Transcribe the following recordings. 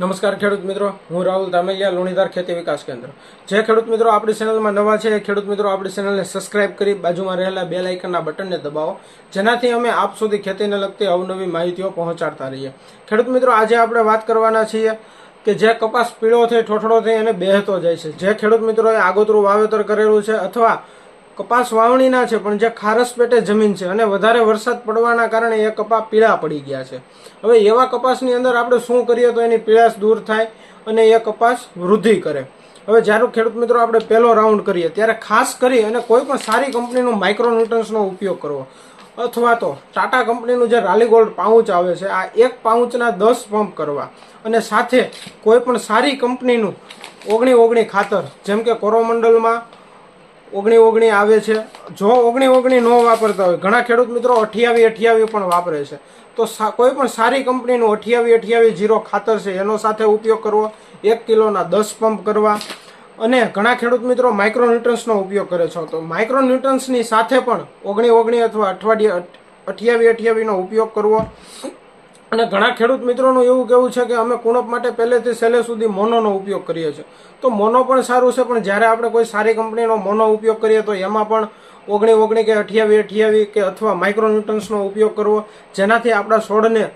નમસ્કાર ખેડૂત મિત્રો, હું રાહુલ તામેલિયા લુણીધાર ખેતી વિકાસ કેન્દ્ર. જે ખેડૂત મિત્રો આપણી ચેનલમાં નવા છે, એ ખેડૂત મિત્રો આપણી ચેનલને સબસ્ક્રાઇબ કરી બાજુમાં રહેલા બે લાઇકનના બટનને દબાવો, જેનાથી અમે આપ સુધી ખેતીને લગતી અવનવી માહિતીઓ પહોંચાડતા રહીએ. ખેડૂત મિત્રો, આજે આપણે વાત કરવાના છીએ કે જે કપાસ પીળો થઈ ઠોઠડો થઈ અને બેહતો જાય છે. જે ખેડૂત મિત્રોએ આગોતરું વાવેતર કરેલું છે અથવા કપાસ વાવણીના છે, પણ જે ખારસ પેટે જમીન છે અને વધારે વરસાદ પડવાના કારણે એ કપા પીળા પડી ગયા છે. હવે એવા કપાસની અંદર આપણે શું કરીએ તો એની પીળાશ દૂર થાય અને એ કપાસ વૃદ્ધિ કરે. હવે જ્યારે ખેડૂત મિત્રો, આપણે પહેલો રાઉન્ડ કરીએ. ત્યારે ખાસ કરી અને કોઈ પણ સારી કંપનીનો માઇક્રોન્યુટન્સનો ઉપયોગ કરવો. અથવા તો ટાટા કંપનીનું જે રાલી ગોલ્ડ પાઉચ આવે છે, આ એક પાઉચના દસ પંપ કરવા. અને સાથે કોઈ પણ સારી કંપનીનું ઓગણી ઓગણી ખાતર, જેમ કે કોરોમંડલમાં ઓગણી ઓગણી આવે છે. જો ઓગણી ઓગણી ન વાપરતા હોય, ઘણા ખેડૂત મિત્રો અઠ્યાવી અઠ્યાવી પણ વાપરે છે. તો કોઈ પણ સારી કંપનીનું અઠ્યાવી અઠ્યાવી જીરો ખાતર છે, એનો સાથે ઉપયોગ કરવો, એક કિલોના દસ પંપ કરવા અને ઘણા ખેડૂત મિત્રો માઇક્રોન્યુટ્રન્સનો ઉપયોગ કરે છે. તો માઇક્રોન્યુટ્રન્સની સાથે પણ ઓગણી ઓગણી અથવા અઠવાડિયે અઠ્યાવી અઠ્યાવીનો ઉપયોગ કરવો અને ઘણા ખેડૂત મિત્રોનું એવું કેવું છે કે અમે કુણપ માટે પહેલેથી છેલ્લે સુધી મોનોનો ઉપયોગ કરીએ છીએ. તો મોનો પણ સારું છે, પણ જ્યારે આપણે કોઈ સારી કંપનીનો મોનો ઉપયોગ કરીએ, તો એમાં પણ ઓગણી ઓગણી કે અઠ્યાવી અઠ્યાવી કે અથવા માઇક્રોન્યુટન્સનો ઉપયોગ કરવો, જેનાથી આપણા છોડને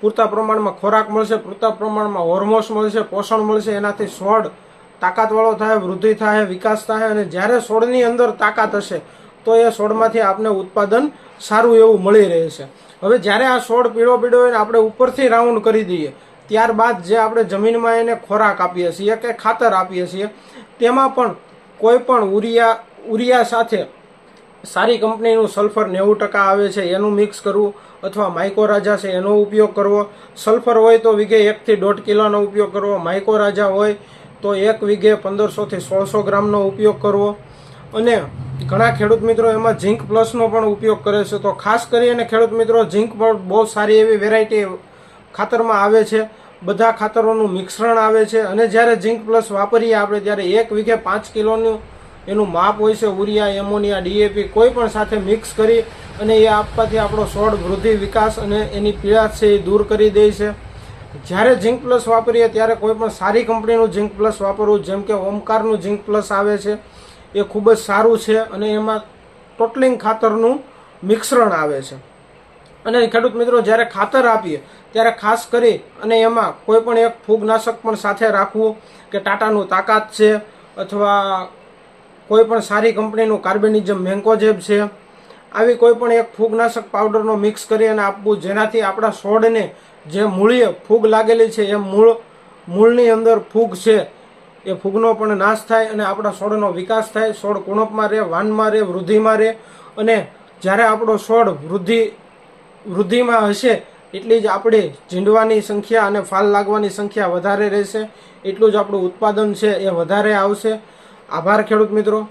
પૂરતા પ્રમાણમાં ખોરાક મળશે, પૂરતા પ્રમાણમાં હોર્મોન્સ મળશે, પોષણ મળશે, એનાથી છોડ તાકાતવાળો થાય, વૃદ્ધિ થાય, વિકાસ થાય, અને જ્યારે છોડની અંદર તાકાત હશે, તો એ છોડમાંથી આપને ઉત્પાદન સારું એવું મળી રહે છે. હવે જ્યારે આ છોડ પીળો પીળો હોય આપણે ઉપરથી રાઉન્ડ કરી દઈએ, ત્યારબાદ જે આપણે જમીનમાં એને ખોરાક આપીએ છીએ કે ખાતર આપીએ છીએ, તેમાં પણ કોઈ પણ ઉરિયા ઉરિયા સાથે સારી કંપનીનું સલ્ફર નેવું ટકા આવે છે, એનું મિક્સ કરવું અથવા માઇકોરાજા છે, એનો ઉપયોગ કરવો. સલ્ફર હોય તો વીઘે એકથી દોઢ કિલોનો ઉપયોગ કરવો. માઇકોરાજા હોય તો એક વીઘે પંદરસોથી સોળસો ગ્રામનો ઉપયોગ કરવો. અને ઘણા ખેડૂત મિત્રો એમાં ઝીંક પ્લસનો પણ ઉપયોગ કરે છે. તો ખાસ કરીને ખેડૂત મિત્રો ઝીંક પણ બહુ સારી એવી વેરાયટી ખાતરમાં આવે છે. બધા ખાતરોનું મિશ્રણ આવે છે અને જ્યારે ઝીંક પ્લસ વાપરીએ આપણે ત્યારે એક વીઘે પાંચ કિલોનું એનું માપ હોય છે. ઉરિયા એમોનિયા ડીએપી કોઈ પણ સાથે મિક્સ કરી અને એ આપવાથી આપણો છોડ વૃદ્ધિ, વિકાસ અને એની પીળાશ છે એ દૂર કરી દે છે. જ્યારે ઝીંક પ્લસ વાપરીએ ત્યારે કોઈ પણ સારી કંપનીનું ઝીંક પ્લસ વાપરવું, જેમ કે ઓમકારનું ઝીંક પ્લસ આવે છે એ ખૂબ જ સારું છે અને એમાં ટોટલિંગ ખાતરનું મિશ્રણ આવે છે. અને ખેડૂત મિત્રો, જ્યારે ખાતર આપીએ, ત્યારે ખાસ કરી અને એમાં કોઈ પણ એક ફૂગનાશક પણ સાથે રાખવું કે ટાટાનું તાકાત છે અથવા કોઈ પણ સારી કંપનીનું કાર્બેનિઝમ મેન્કોજેબ છે, આવી કોઈ પણ એક ફૂગનાશક પાવડરનો મિક્સ કરી અને આપવું જેનાથી આપણા છોડને જે મૂળીએ ફૂગ લાગેલી છે, એ મૂળ, મૂળની અંદર ફૂગ છે એ ફૂગનો પણ નાશ થાય અને આપણા છોડનો વિકાસ થાય. છોડ કુણપમાં રહે, વાનમાં રહે, વૃદ્ધિમાં રહે અને જ્યારે આપણો છોડ વૃદ્ધિ, વૃદ્ધિમાં હશે એટલી જ આપણે ઝીંડવાની સંખ્યા અને ફાલ લાગવાની સંખ્યા વધારે રહેશે. એટલું જ આપણું ઉત્પાદન છે એ વધારે આવશે. આભાર ખેડૂત મિત્રો.